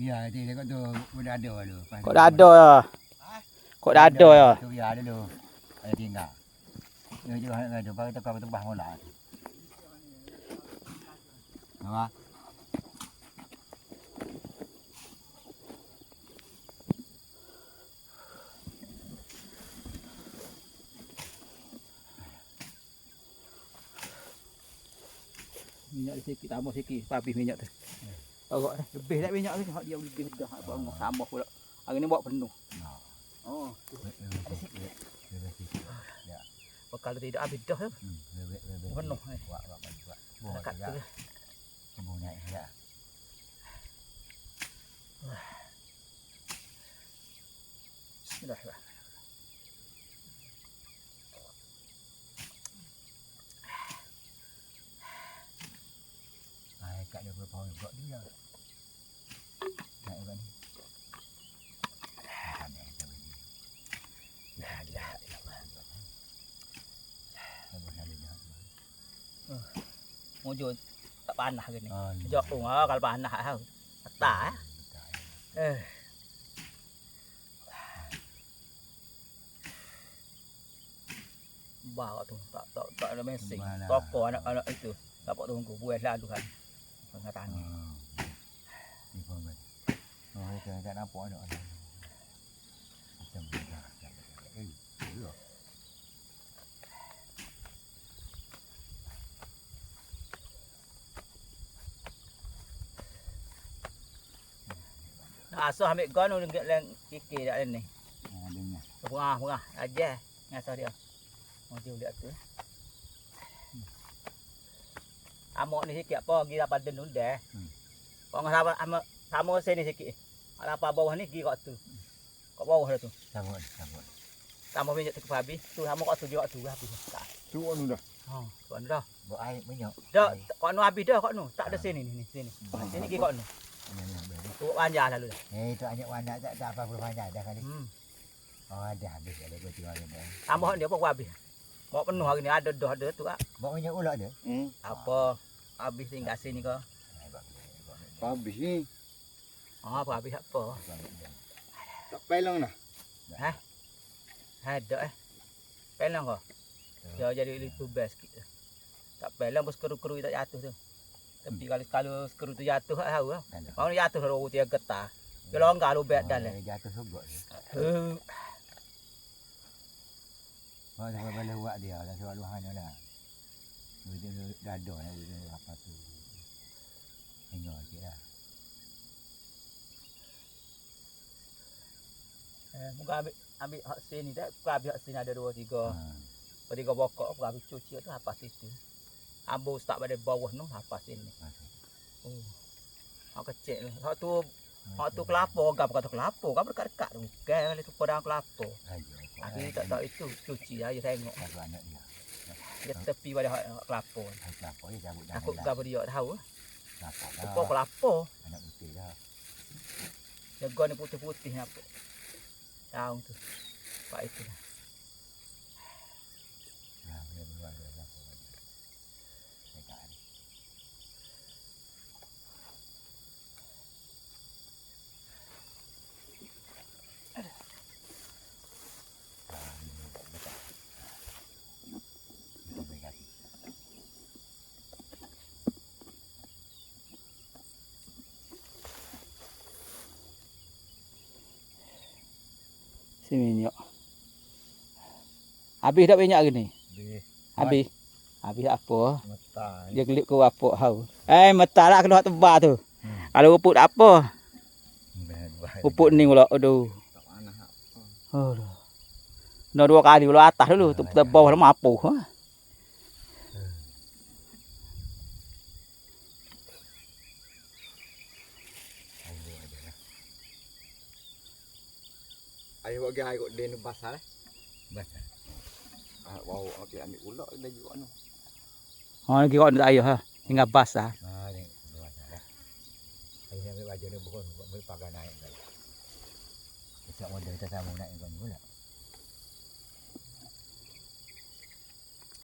Ya, nanti tengok tu kau dah ada Kok tu- dah ada ya? Kok dah ada ya? Tu biar dulu. Ada tinggal. Dia je hang tu pakai tekak tebah mola. Apa? Minyak sikit tambah sikit habis minyak tu gọi lebih tak banyak ni hak dia lebih kita hak buat rumah sama pula hari ni buat penuh oh ada sikit kalau tidak habis dah penuh ni dekat tu kebunnya ya Bismillahirrahmanirrahim ก็เดียวไหนวันลาแม่จะไปดีลาลาลานั้นลาวมันอะาโมจูตะปานหนากินนี่จอกหัวกระปานหนาเฮาตาเออบ่าวตรงตะตะตะแล้วเม่สิงตอกก่อนเอาไอ้ตัวตะปะตรงกูเบื่อแล้วดูครับ Vâng, ta tàn. Đi vâng mình, Rồi, cái cái đã bỏ rồi. À, so chầm ra. Ê, được. asuh ambil gano lenggit leng kiki dak à, Ha dengar. Wah, wah, aja ngasah dia. Mau dia lihat tu. Amok ni sikit apa gi dapat den dah. Hmm. Kau ngah sama sama sini sikit. Ada apa bawah ni gi kat tu. Kat bawah dah tu. Sabun, sabun. Tambah minyak tu habis. Tu sama kat tu juga tu habis. Tak. Tu anu dah. Ha, tuan dah. Buat air minyak. Dak, Air. kau nu habis dah kat nu. Tak ada sini ni, ni sini. Sini gi kat nu. Minyak beri. Tu panjang lalu dah. Eh, itu anak warna tak tak apa berpanjang dah kali. Hmm. Oh, ada habis ada gua tinggal ni. Tambah dia apa kau habis. Mau penuh hari ni ada dah ada tu ah. Bawa minyak ulat dia. Hmm. Apa habis tinggal sini kau. Habis ni. Ha, apa habis apa? Tak pelang dah. Ada eh. Pelang kau. Dia jadi itu best sikit. Tak pelang bos keru-keru tak jatuh tu. Tapi kalau kalau keru tu jatuh tak tahu lah. Mau ni jatuh roh dia getah. Dia longgar lu bet dah lah. Jatuh. Eh, Oh, sampai bala buat dia dah sebab luahannya dah. Dia dah ada nak dia apa tu. Tengok sikit lah. Eh, muka ambil ambil hak sini dah. Muka ambil hak sini ada dua tiga. Ha. Dua tiga pokok. Muka ambil cuci tu apa situ. Ambil start pada bawah tu apa sini. Oh. Hak kecil ni. Hak tu hak tu kelapa. Gap kata kelapa. Kan dekat-dekat tu. Bukan kali tu padang kelapa. Ayo. Aku tak tahu itu cuci aja tengok. Anak dia. Dia tepi pada hak kelapa. Kelapa dia cabut dah. Aku gap dia tahu. Kelapa Apa dah. kelapa. Anak putih dah. Jaga ni putih-putih ni apa. Daun tu. Pak itu dah. Ya, dia keluar dari kelapa. Dekat ni. Ah, ni dekat. Kita beri kaki. Si minyak. Habis dah minyak gini. Habis. Habis. Habis apa? Mata. Dia kelip ke wapuk hau. Eh, mata lah keluar tebal tu. Hmm. Kalau pupuk tak apa. Pupuk ni pula. Aduh. Tak panah. Aduh. Nak dua kali pula atas dulu. Tu tebal dah mampu. Ha? Ayo bagi air kot den basah lah. Basah. Ah, wow, okey ambil ulak lagi kat anu. Ha, lagi kau tak ayah. Ha? Tinggal basah. Ah, ni luar sana. Saya ambil baju ni bukan bukan pakai naik. Kita model kita sama naik kan pula.